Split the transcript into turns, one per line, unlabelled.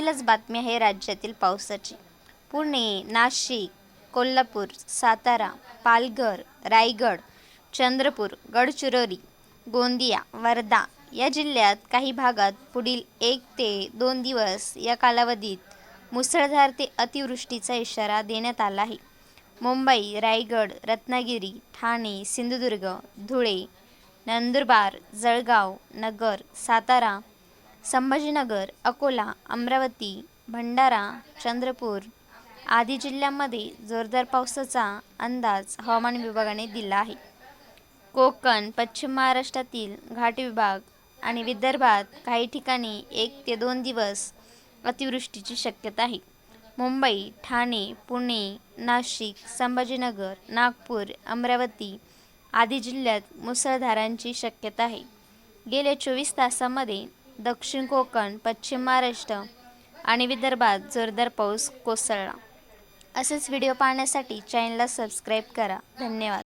राज्यातीलच बातमी आहे राज्यातील पावसाची पुणे नाशिक कोल्हापूर सातारा पालघर रायगड चंद्रपूर गडचिरोली गोंदिया वर्धा या जिल्ह्यात काही भागात पुढील एक ते दोन दिवस या कालावधीत मुसळधार ते अतिवृष्टीचा इशारा देण्यात आला आहे मुंबई रायगड रत्नागिरी ठाणे सिंधुदुर्ग धुळे नंदुरबार जळगाव नगर सातारा संभाजीनगर अकोला अमरावती भंडारा चंद्रपूर आदी जिल्ह्यांमध्ये जोरदार पावसाचा अंदाज हवामान विभागाने दिला आहे कोकण पश्चिम महाराष्ट्रातील घाट विभाग आणि विदर्भात काही ठिकाणी एक ते दोन दिवस अतिवृष्टीची शक्यता आहे मुंबई ठाणे पुणे नाशिक संभाजीनगर नागपूर अमरावती आदी जिल्ह्यात मुसळधारांची शक्यता आहे गेल्या चोवीस तासामध्ये दक्षिण कोकण पश्चिम महाराष्ट्र आणि विदर्भात जोरदार पाऊस कोसळला असेच व्हिडिओ पाहण्यासाठी चॅनलला सबस्क्राईब करा धन्यवाद